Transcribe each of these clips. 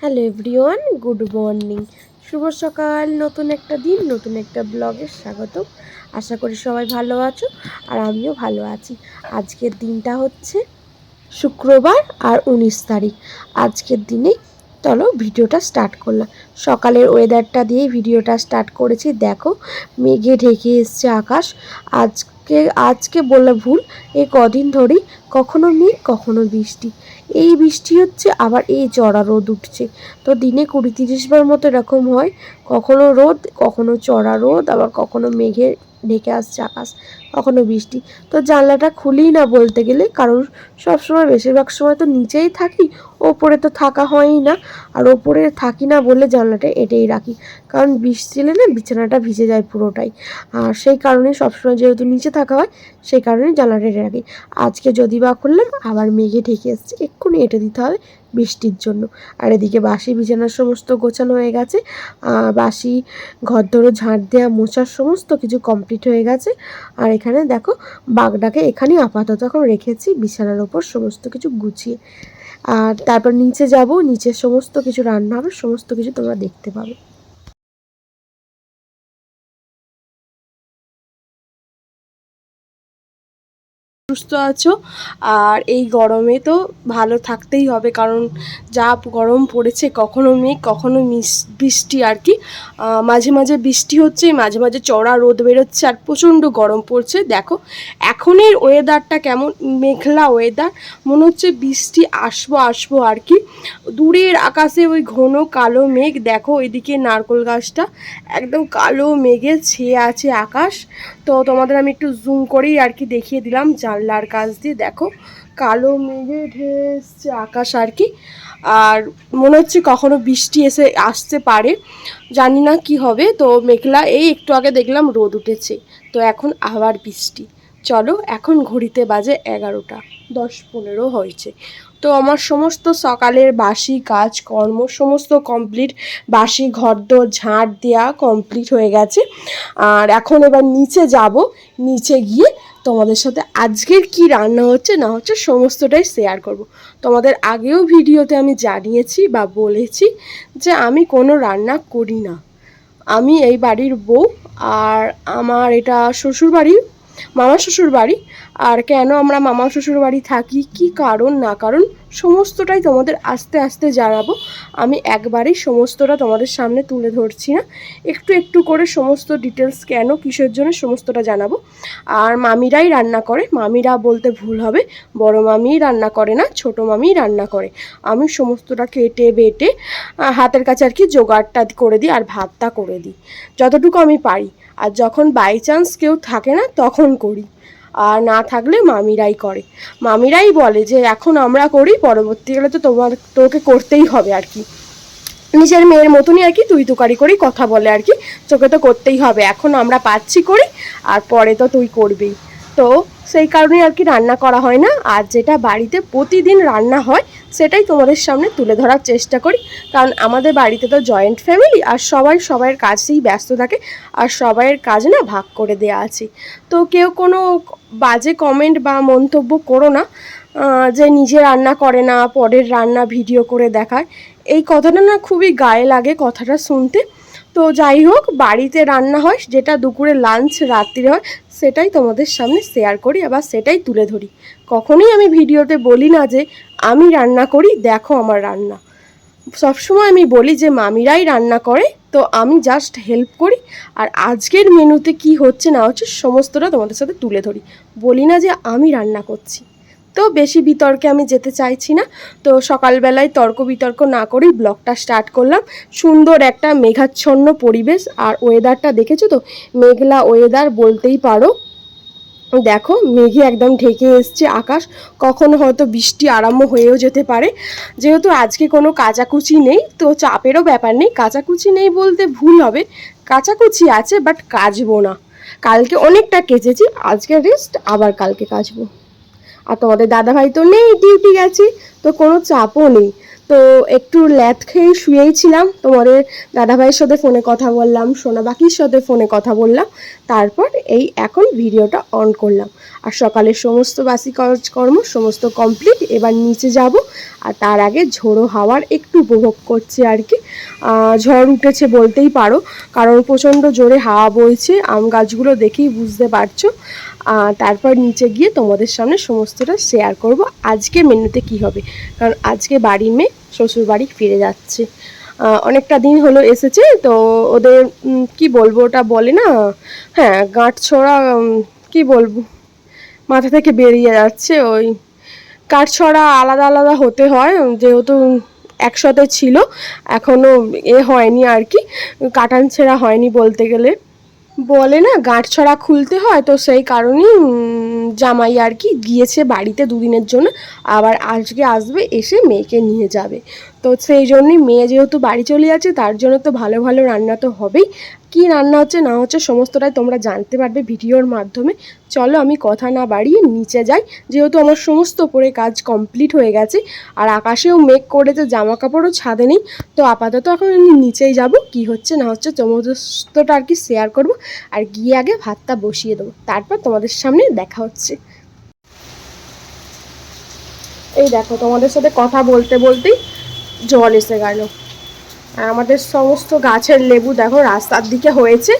Hello everyone, good morning. শুভ সকাল, নতুন একটা দিন, নতুন একটা ব্লগে স্বাগত আশা করি সবাই ভালো আছো আর আমিও ভালো আছি। আজকের দিনটা হচ্ছে শুক্রবার আর উনিশ তারিখ। আজকের দিনে চলো ভিডিওটা স্টার্ট করলাম। সকালের ওয়েদারটা দিয়ে ভিডিওটা স্টার্ট করেছি। দেখো, মেঘে ঢেকে এসছে আকাশ। আজকে আজকে বললে ভুল, এই কদিন ধরেই কখনো মেঘ, কখনো বৃষ্টি। এই বৃষ্টি হচ্ছে, আবার এই চড়া রোদ উঠছে। তো দিনে কুড়ি তিরিশ বার মতো এরকম হয়, কখনো রোদ, কখনো চড়া রোদ, আবার কখনো মেঘে ঢেকে আসছে আকাশ, কখনো বৃষ্টি। তো জানলাটা খুলি না বলতে গেলে, কারণ সবসময় বেশিরভাগ সময় তো নিচেই থাকি, ওপরে তো থাকা হয়ই না। আর ওপরে থাকি না বলে জানলাটা এটেই রাখি, কারণ বৃষ্টি এলে না বিছানাটা ভিজে যায় পুরোটাই। আর সেই কারণে সবসময় যেহেতু নিচে থাকা হয়, সেই কারণে জানলাটা এটে রাখি। আজকে যদি করলাম আবার মেঘে ঢেকে এসছে, এক্ষুনি এঁটে দিতে হবে বৃষ্টির জন্য। আর এদিকে বাসি বিছানার সমস্ত গোছানো হয়ে গেছে বাসি ঘর ধরো ঝাঁট দেওয়া মোছার সমস্ত কিছু কমপ্লিট হয়ে গেছে। আর এখানে দেখো বাগটাকে এখানেই আপাতত এখন রেখেছি, বিছানার ওপর সমস্ত কিছু গুছিয়ে। আর তারপর নিচে যাব, নিচে সমস্ত কিছু রান্না হবে, সমস্ত কিছু তোমরা দেখতে পাবে। সুস্থ আছো। আর এই গরমে তো ভালো থাকতেই হবে, কারণ যা গরম পড়েছে, কখনো মেঘ, কখনো বৃষ্টি আর কি। মাঝে মাঝে বৃষ্টি হচ্ছে, মাঝে মাঝে চড়া রোদ বেরোচ্ছে, আর প্রচণ্ড গরম পড়ছে। দেখো, এখনের ওয়েদারটা কেমন? মেঘলা ওয়েদার মনে হচ্ছে বৃষ্টি আসব আসব আর কি। দূরের আকাশে ওই ঘন কালো মেঘ, দেখো ওইদিকে নারকোল গাছটা, একদম কালো মেঘে ছেয়ে আছে আকাশ। তো তোমাদের আমি একটু জুম করেই আর কি দেখিয়ে দিলাম জানলার কাছ দিয়ে দেখো, কালো মেঘে ঢেয়ে এসছে আকাশ আর কি। আর মনে হচ্ছে কখনো বৃষ্টি এসে আসতে পারে, জানি না কি হবে। তো মেঘলা, এই একটু আগে দেখলাম রোদ উঠেছে, তো এখন আবার বৃষ্টি। চলো, এখন ঘড়িতে বাজে এগারোটা, দশ পনেরো হয়েছে। তো আমার সমস্ত সকালের বাসি কাজ কর্ম সমস্ত কমপ্লিট বাসি ঘরদোর ঝাঁট দেওয়া কমপ্লিট হয়ে গেছে। আর এখন এবার নিচে যাব। নিচে গিয়ে তোমাদের সাথে আজকের কি রান্না হচ্ছে না হচ্ছে সমস্তটাই শেয়ার করব। তোমাদের আগেও ভিডিওতে আমি জানিয়েছি বা বলেছি যে আমি কোনো রান্না করি না। আমি এই বাড়ির বউ আর আমার এটা শ্বশুর বাড়ি মামা শ্বশুর বাড়ি? আর কেন আমরা মামা শ্বশুর বাড়ি থাকি? কি কারণ, না কারণ? সমস্তটাই তোমাদের আস্তে আস্তে জানাব। আমি একবারেই সমস্তটা তোমাদের সামনে তুলে ধরছি না। একটু একটু করে সমস্ত ডিটেলস কেন, কিসের জন্য সমস্তটা জানাব। আর মামিরাই রান্না করে। মামিরা বলতে ভুল হবে। বড় মামি রান্না করে না, ছোট মামি রান্না করে। আমি সমস্তটা কেটে বেটে হাতের কাছে আর কি জোগাড়টা করে দিই আর ভাতটা করে দিই। যতটুকু আমি পারি। আর যখন বাই চান্স কেউ থাকে না, তখন করি। আর না থাকলে মামিরাই করে। মামিরাই বলে যে, এখন আমরা করি, পরবর্তীকালে তো তোমার, তোকে করতেই হবে আর কি। নিজের মেয়ের মতনই আর কি, তুই তুকারি করি, কথা বলে আর কি। তোকে তো করতেই হবে। এখন আমরা পাচ্ছি করি, আর পরে তো তুই করবি তো সেই কারণেই আর কি রান্না করা হয় না। আর যেটা বাড়িতে প্রতিদিন রান্না হয়, সেটাই তোমাদের সামনে তুলে ধরার চেষ্টা করি। কারণ আমাদের বাড়িতে তো জয়েন্ট ফ্যামিলি আর সবাই সবাইয়ের কাজেই ব্যস্ত থাকে, আর সবাইয়ের কাজ না ভাগ করে দেওয়া আছে। তো কেউ কোনো বাজে কমেন্ট বা মন্তব্য করো না যে নিজে রান্না করে না, পরের রান্না ভিডিও করে দেখায়। এই কথাটা না খুবই গায়ে লাগে কথাটা শুনতে। তো যাই হোক, বাড়িতে রান্না হয়, যেটা দুপুরে লাঞ্চ রাত্রিরে হয়, সেটাই তোমাদের সামনে শেয়ার করি, আবার সেটাই তুলে ধরি। কখনোই আমি ভিডিওতে বলি না যে, আমি রান্না করি, দেখো আমার রান্না। সবসময় আমি বলি যে, মামিরাই রান্না করে, তো আমি জাস্ট হেল্প করি, আর আজকের মেনুতে কি হচ্ছে না হচ্ছে, সমস্তটা তোমাদের সাথে তুলে ধরি। বলি না যে, আমি রান্না করছি। তো বেশি বিতর্কে আমি যেতে চাইছি না। তো সকালবেলায় তর্ক বিতর্ক না করেই ব্লগটা স্টার্ট করলাম। সুন্দর একটা মেঘাচ্ছন্ন পরিবেশ আর ওয়েদারটা দেখেছ তো? মেঘলা ওয়েদার বলতেই পারো। দেখো, মেঘে একদম ঢেকে এসছে আকাশ। কখনো হয়তো বৃষ্টি আরম্ভ হয়েও যেতে পারে। যেহেতু আজকে কোনো কাচাকুচি নেই, তো চাপেরও ব্যাপার নেই। কাচাকুচি নেই বলতে ভুল হবে। কাচাকুচি আছে, বাট কাচবো না। কালকে অনেকটা কেচেছি, আজকে রেস্ট আবার কালকে কাচবো। আর তোমাদের দাদাভাই তো নেই ডিউটি গেছে, তো কোনো চাপও নেই। তো একটু ল্যাথ খেয়ে শুয়েই ছিলাম, তোমাদের দাদাভাইয়ের সাথে ফোনে কথা বললাম সোনাবাকির সাথে ফোনে কথা বললাম, তারপর এই এখন ভিডিওটা অন করলাম। আর সকালের সমস্ত বাসি কাজকর্ম সমস্ত কমপ্লিট এবার নিচে যাব, আর তার আগে ঝোড়ো হাওয়ার একটু উপভোগ করছি আর কি। ঝড় উঠেছে বলতেই পারো, কারণ প্রচণ্ড জোরে হাওয়া বইছে, আম গাছগুলো দেখেই বুঝতে পারছ। তারপর নিচে গিয়ে তোমাদের সামনে সমস্তটা শেয়ার করব। আজকে মেনুতে কি হবে? কারণ আজকে বাড়ির মেয়ে শ্বশুর বাড়ি ফিরে যাচ্ছে। অনেকটা দিন হলো এসেছে, তো ওদের কি বলব ওটা বলে না? হ্যাঁ গাঁট ছড়া কি বলব? মাথা থেকে বেরিয়ে যাচ্ছে ওই কাঠছড়া আলাদা আলাদা হতে হয়, যেহেতু একসাথে ছিল এখনও এ হয়নি আর কি, কাটান ছেঁড়া হয়নি বলতে গেলে। বলে না গাঁট ছড়া খুলতে হয় তো সেই কারণেই জামাই আর কি গিয়েছে বাড়িতে দুদিনের জন্য, আবার আজকে আসবে, এসে মেয়েকে নিয়ে যাবে। তো সেই জন্যই মেয়ে যেহেতু বাড়ি চলে যাচ্ছে, তার জন্য তো ভালো ভালো রান্না তো হবেই। কি রান্না হচ্ছে, না হচ্ছে সমস্তটাই তোমরা জানতে পারবে ভিডিওর মাধ্যমে। চলো আমি কথা না বাড়িয়ে নিচে যাই। যেহেতু আমার সমস্ত পরে কাজ কমপ্লিট হয়ে গেছে, আর আকাশেও মেঘ করেছে জামা কাপড়ও ছাদে নেই, তো আপাতত এখন আমি নিচেই যাব। কি হচ্ছে, না হচ্ছে সমস্তটা আর কি শেয়ার করব, আর গিয়ে আগে ভাতটা বসিয়ে দেবো। তারপর তোমাদের সামনে দেখা হচ্ছে। এই দেখো তোমাদের সাথে কথা বলতে বলতেই জল এসে গেল। আর আমাদের সমস্ত গাছের লেবু দেখো রাস্তার দিকে হয়েছে।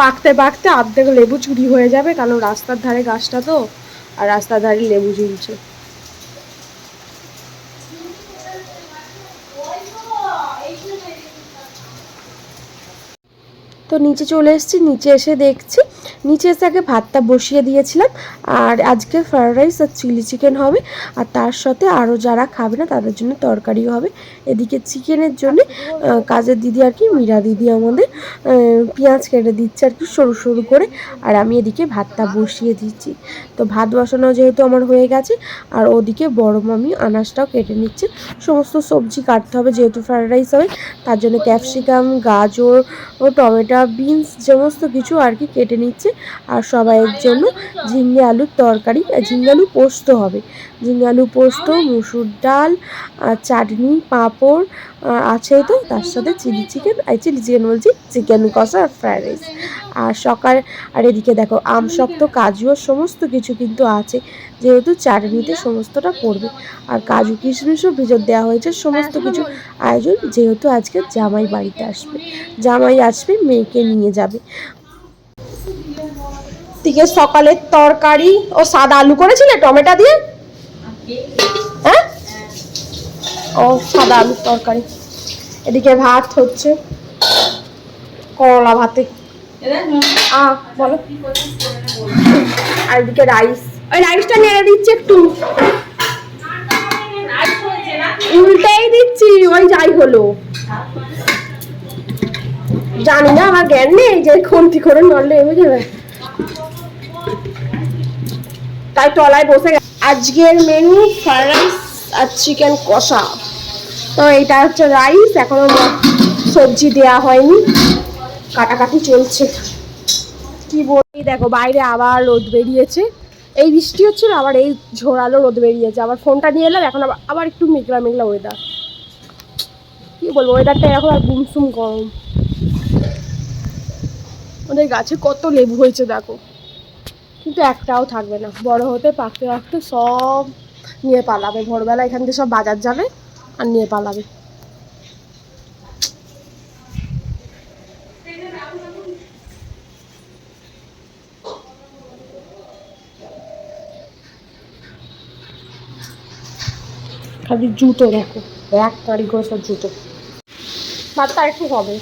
পাকতে পাকতে আর্ধেক লেবু চুরি হয়ে যাবে, কারণ রাস্তার ধারে গাছটা তো, আর রাস্তার ধারে লেবু ঝুলছে। তো নিচে চলে এসেছি, নিচে এসে দেখছি। নিচে এসে আগে ভাতটা বসিয়ে দিয়েছিলাম, আর আজকে ফ্রায়েড রাইস আর চিলি চিকেন হবে। আর তার সাথে আরও যারা খাবে না, তাদের জন্য তরকারিও হবে। এদিকে চিকেনের জন্য কাজের দিদি আর কি, মীরা দিদি আমাদের পেঁয়াজ কেটে দিচ্ছে আর কি, সরু সরু করে। আর আমি এদিকে ভাতটা বসিয়ে দিচ্ছি। তো ভাত বসানো যেহেতু আমার হয়ে গেছে, আর ওদিকে বড় মামি আনাজটাও কেটে নিচ্ছে। সমস্ত সবজি কাটতে হবে, যেহেতু ফ্রায়েড রাইস হবে, তার জন্য ক্যাপসিকাম গাজর ও টমেটো বিনস, সমস্ত কিছু আর কি কেটে নিচ্ছে। আর সবাইয়ের জন্য ঝিঙ্গে আলুর তরকারি ঝিঙ্গে আলু পোস্ত হবে। ঝিঙ্গে আলু পোস্ত, মুসুর ডাল চাটনি, পাঁপড় আছেই তো, তার সাথে চিলি চিকেন আর চিলি চিকেন বলছি, চিকেন কষা আর ফ্রায়েড রাইস। আর সকাল, আর এদিকে দেখো, আম শক্ত, কাজু আর সমস্ত কিছু কিন্তু আছে, যেহেতু চাটনিতে সমস্তটা পড়বে আর কাজু, কিশমিশও ভিতর দেওয়া হয়েছে, সমস্ত কিছু। আয়োজন যেহেতু আজকে জামাই বাড়িতে আসবে, জামাই আসবে, মেয়েকে নিয়ে যাবে। দিকে সকালের তরকারি ও সাদা আলু করেছিলে, টমেটো দিয়ে? ও সাদা আলুর তরকারি। এদিকে ভাত হচ্ছে। করলা ভাতে। বলো। আর এদিকে রাইস। ওই রাইসটা নেড়ে দিচ্ছি একটু। উল্টেই দিচ্ছি, ওই যাই হলো। জানি না, আমার জ্ঞান নেই যে খুন্তি করে নড়লে এমনি তাই তলায় বসে আজকের মেনু ফ্রাইড রাইস আর চিকেন কষা। তো এটা হচ্ছে রাইস এখনও ম- সবজি দেয়া হয়নি। কাটাকাটি চলছে। কি বলি, দেখো বাইরে আবার রোদ বেরিয়েছে। এই বৃষ্টি হচ্ছিল, আবার এই ঝোড়ালো রোদ বেরিয়েছে। আবার ফোনটা নিয়ে এলাম, এখন আবার একটু মেঘলা মেঘলা ওয়েদার কি বলব ওয়েদারটা এখন আর গুমসুম গরম। ওদের গাছে কত লেবু হয়েছে, দেখো। কিন্তু একটাও থাকবে না। বড় হতে পাকতে পাকতে সব নিয়ে পালাবে। ভোরবেলা এখান থেকে সব বাজার যাবে। আর নিয়ে পালাবে। খালি জুতো দেখো এক তারিখ করে সব জুতো। ভাতটা একটু হবে।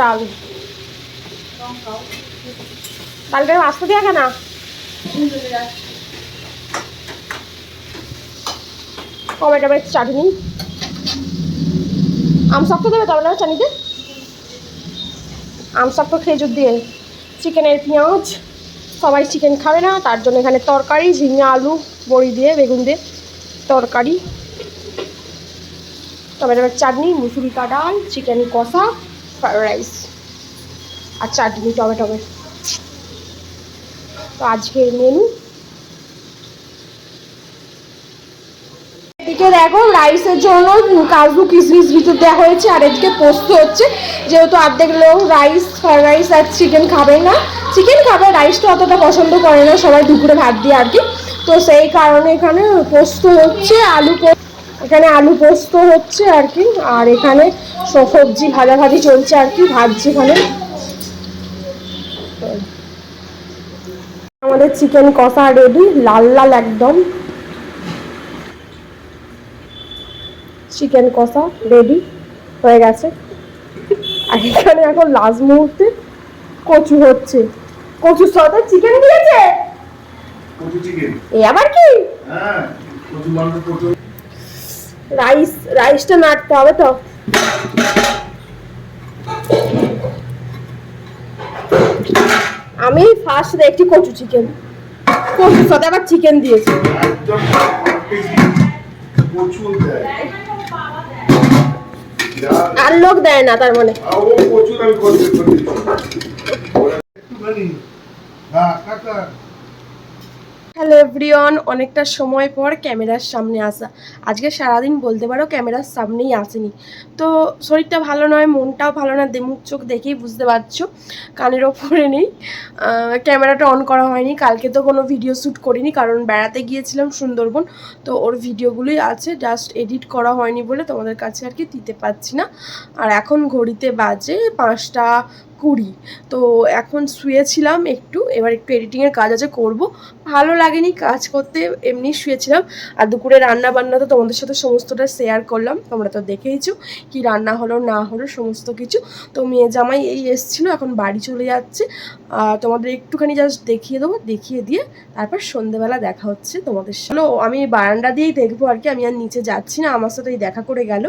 ডাল। ডালটা আসতে দেওয়া কেনা টমেটো চাটনি। আম শক্ত দেবে টমেটো চাটনিতে? আম শক্ত খেজুর দিয়ে। চিকেনের পেঁয়াজ, সবাই চিকেন খাবে না, তার জন্য এখানে তরকারি, ঝিঙে, আলু, বড়ি দিয়ে, বেগুন দিয়ে তরকারি। টমেটোর চাটনি মুসুরিকা ডাল চিকেন কষা ফ্রাইড রাইস আর চাটনি টমেটোমের তো আজকের মেনু এদিকে দেখো রাইসের জন্য কাজু কিশমিশ ভিতর দেওয়া হয়েছে, আর এদিকে পোস্ত হচ্ছে। যেহেতু অর্ধেক লোক রাইস ফ্রাইড রাইস আর চিকেন খাবে না। চিকেন খাবে রাইসটা অতটা পছন্দ করে না, সবাই দুপুরে ভাত দিয়ে আর কি। তো সেই কারণে এখানে পোস্ত হচ্ছে, আলু পো- এখানে আলু পোস্ত হচ্ছে আর কি আর এখানে সবজি ভাজাভাজি চলছে আর কি ভাজছি এখানে। আমাদের চিকেন কষা রেডি লাল লাল একদম। চিকেন কষা রেডি হয়ে গেছে। আর এখানে এখন লাস্ট মুহূর্তে কচু হচ্ছে। কচুর সাথে চিকেন দিয়েছে? কচু চিকেন এ আবার কি? হ্যাঁ কচু মাংস কচু রাইস রাইসটা নাড়তে হবে তো। আমি ফার্স্ট দেখছি কচু চিকেন কচুর সাথে আবার চিকেন দিয়েছে। কচু আর লোক দেয় না তার মানে। কচু হ্যাঁ কাকা। হ্যালো এভরিওয়ান, অনেকটা সময় পর ক্যামেরার সামনে আসা। আজকে সারাদিন বলতে পারো ক্যামেরার সামনেই আসেনি। তো শরীরটা ভালো নয়, মনটাও ভালো না মুখ চোখ দেখেই বুঝতে পারছ, কানের ওপরে নেই। ক্যামেরাটা অন করা হয়নি, কালকে তো কোনো ভিডিও শ্যুট করিনি, কারণ বেড়াতে গিয়েছিলাম সুন্দরবন, তো ওর ভিডিওগুলোই আছে জাস্ট এডিট করা হয়নি বলে তোমাদের কাছে আর কি দিতে পারছি না। আর এখন ঘড়িতে বাজে পাঁচটা কুড়ি তো এখন শুয়েছিলাম একটু, এবার একটু এডিটিংয়ের কাজ আছে, করব। ভালো লাগেনি কাজ করতে, এমনি শুয়েছিলাম। আর দুপুরে রান্না বান্না তো তোমাদের সাথে সমস্তটা শেয়ার করলাম, তোমরা তো দেখেইছো কি রান্না হলো, না হলো, সমস্ত কিছু। তো মেয়ে জামাই এই এসছিল, এখন বাড়ি চলে যাচ্ছে। তোমাদের একটুখানি জাস্ট দেখিয়ে দেবো, দেখিয়ে দিয়ে তারপর সন্ধেবেলা দেখা হচ্ছে তোমাদের সাথে। আমি বারান্দা দিয়েই দেখব আর কি, আমি আর নিচে যাচ্ছি না, আমার সাথেই দেখা করে গেল।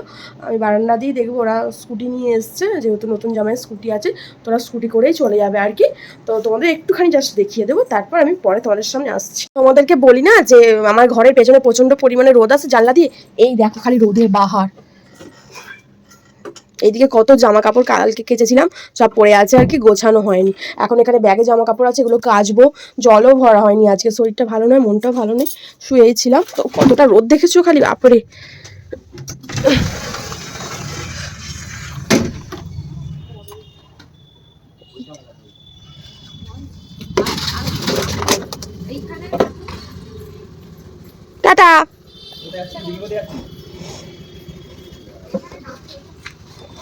আমি বারান্দা দিয়েই দেখব, ওরা স্কুটি নিয়ে এসছে, যেহেতু নতুন জামাই স্কুটি আছে তোরা স্কুটি করেই চলে যাবে আর কি। তো তোমাদের একটুখানি জাস্ট দেখিয়ে দেবো, তারপর আমি পরে তোমাদের সামনে আসছি। তোমাদেরকে বলি না যে, আমার ঘরের পেছনে প্রচণ্ড পরিমাণে রোদ আছে, জানলা দিয়ে, এই দেখো খালি রোদের বাহার। এইদিকে কত জামা কাপড় কালকে কেচেছিলাম, সব পরে আছে আর কি, গোছানো হয়নি। এখন এখানে ব্যাগে জামা কাপড় আছে, এগুলো কাচবো, জলও ভরা হয়নি আজকে, শরীরটা ভালো নয়, মনটাও ভালো নেই শুয়েই ছিলাম তো কতটা রোদ দেখেছ খালি, বাপরে! টাটা!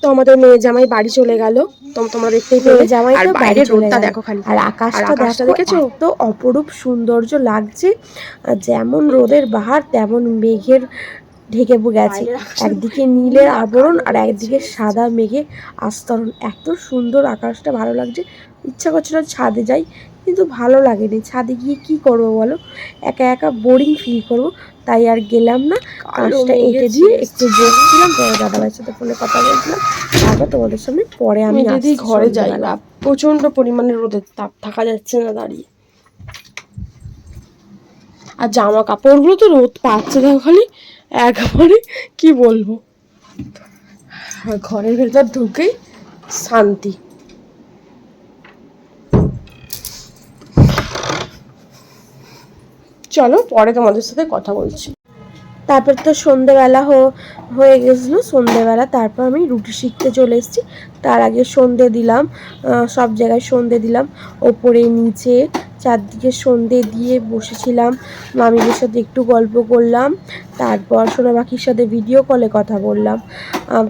তো আমাদের মেয়ে জামাই বাড়ি চলে গেল। তো তোমরা দেখতেই পেলে জামাই আর বাইরে রোদটা দেখো খালি। আর আকাশটা আকাশটা দেখেছ? তো অপরূপ সৌন্দর্য লাগছে। আর যেমন রোদের বাহার তেমন মেঘের ঢেকে গেছে। একদিকে নীলের আবরণ আর একদিকে সাদা মেঘে আস্তরণ। এত সুন্দর আকাশটা ভালো লাগছে। ইচ্ছা করছিল ছাদে যাই কিন্তু ভালো লাগেনি। ছাদে গিয়ে কি করব বলো? একা একা বোরিং ফিল করব। তাই আর গেলাম না। কাজটা এঁকে দিয়ে একটু বসছিলাম। দাদাভাইয়ের সাথে ফোনে কথা বলছিলাম। তারপর তোমাদের সামনে পরে আমি যদি ঘরে যাই। বা প্রচণ্ড পরিমাণে রোদের তাপ থাকা যাচ্ছে না দাঁড়িয়ে। আর জামা কাপড়গুলো তো রোদ পাচ্ছে খালি। একবারে কি বলব? ঘরের ভেতর ঢুকেই শান্তি। চলো পরে তোমাদের সাথে কথা বলছি। তারপর তো সন্ধেবেলা হয়ে গেছিল সন্ধেবেলা, তারপর আমি রুটি শিখতে চলে এসেছি। তার আগে সন্ধে দিলাম সব জায়গায় সন্ধে দিলাম, ওপরে, নিচে চারদিকে সন্ধে দিয়ে বসেছিলাম। মামিদের সাথে একটু গল্প করলাম। তারপর সোনা পাখির সাথে ভিডিও কলে কথা বললাম।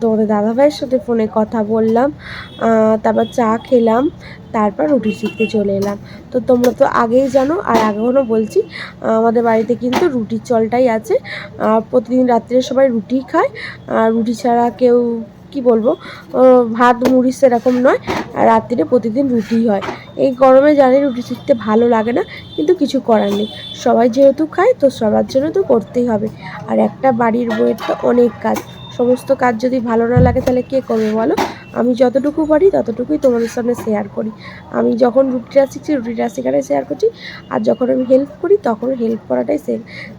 তোমাদের দাদাভাইয়ের সাথে ফোনে কথা বললাম। তারপর চা খেলাম। তারপর রুটি শিখতে চলে এলাম। তো তোমরা তো আগেই জানো, আর এখনও বলছি, আমাদের বাড়িতে কিন্তু রুটির চলটাই আছে। প্রতিদিন রাত্রে সবাই রুটি খায়। আর রুটি ছাড়া কেউ কি বলব ভাত, মুড়ি সেরকম নয়, আর রাত্রিরে প্রতিদিন রুটি হয়। এই গরমে জানি রুটি শিখতে ভালো লাগে না, কিন্তু কিছু করার নেই। সবাই যেহেতু খায়, তো সবার জন্য তো করতেই হবে। আর একটা বাড়ির বইয়ের তো অনেক কাজ। সমস্ত কাজ যদি ভালো না লাগে, তাহলে কে করবে বলো? আমি যতটুকু পারি, ততটুকুই তোমাদের সামনে শেয়ার করি। আমি যখন রুটিটা শিখছি, রুটিটা সেখানে শেয়ার করছি। আর যখন আমি হেল্প করি, তখন হেল্প করাটাই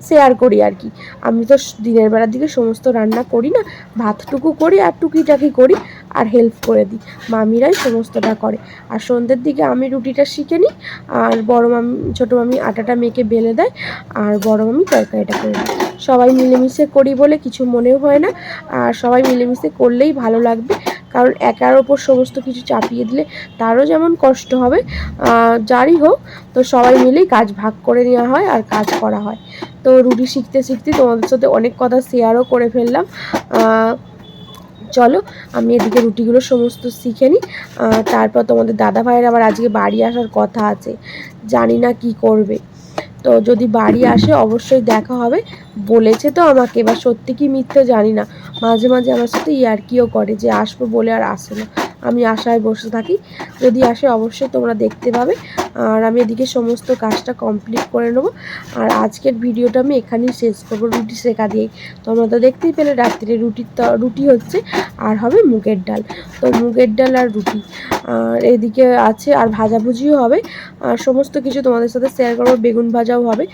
শেয়ার করি আর কি। আমি তো দিনের বেলার দিকে সমস্ত রান্না করি না, ভাতটুকু করি আর টুকিটাকি করি আর হেল্প করে দিই। মামিরাই সমস্তটা করে। আর সন্ধ্যের দিকে আমি রুটিটা শিখে নিই, আর বড় মামি, ছোটো মামি আটাটা মেখে বেলে দেয়, আর বড় মামি তরকারিটা করে দেয়। সবাই মিলেমিশে করি বলে কিছু মনেও হয় না, আর সবাই মিলেমিশে করলেই ভালো লাগবে। কারণ একার ওপর সমস্ত কিছু চাপিয়ে দিলে তারও যেমন কষ্ট হবে যারই হোক, তো সবাই মিলেই কাজ ভাগ করে নেওয়া হয় আর কাজ করা হয়। তো রুটি শিখতে শিখতে তোমাদের সাথে অনেক কথা শেয়ারও করে ফেললাম। চলো, আমি এদিকে রুটিগুলো সমস্ত শিখে নিই। তারপর তোমাদের দাদা ভাইয়ের আবার আজকে বাড়ি আসার কথা আছে। জানি না কি করবে। তো যদি বাড়ি আসে অবশ্যই দেখা হবে। বলেছে তো আমাকে, এবার সত্যি কি মিথ্যে জানি না। মাঝে মাঝে আমার সাথে ইয়ার্কিও করে যে আসব বলে আর আসে না। আমি আশায় বসে থাকি। যদি আসে অবশ্যই তোমরা দেখতে পাবে। আর আমি এদিকে সমস্ত কাজটা কমপ্লিট করে নেব। আর আজকের ভিডিওটা আমি এখানেই শেষ করব রুটি শেখা দিয়েই। তোমরা তো দেখতেই পেলে রাত্রে রুটির রুটি হচ্ছে আর হবে মুগের ডাল। তো মুগের ডাল আর রুটি। আর এদিকে আছে আর ভাজাভুজিও হবে। আর সমস্ত কিছু তোমাদের সাথে শেয়ার করব, বেগুন ভাজাও হবে।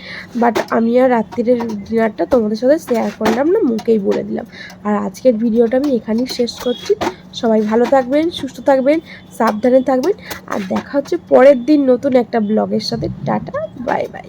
বাট আমি আর রাত্রির ডিনারটা তোমাদের সাথে শেয়ার করলাম না, মুখেই বলে দিলাম। আর আজকের ভিডিওটা আমি এখানেই শেষ করছি। সবাই ভালো থাকবেন, সুস্থ থাকবেন, সাবধানে থাকবেন। আর দেখা হচ্ছে পরের দিন নতুন একটা ব্লগের সাথে। Tata bye bye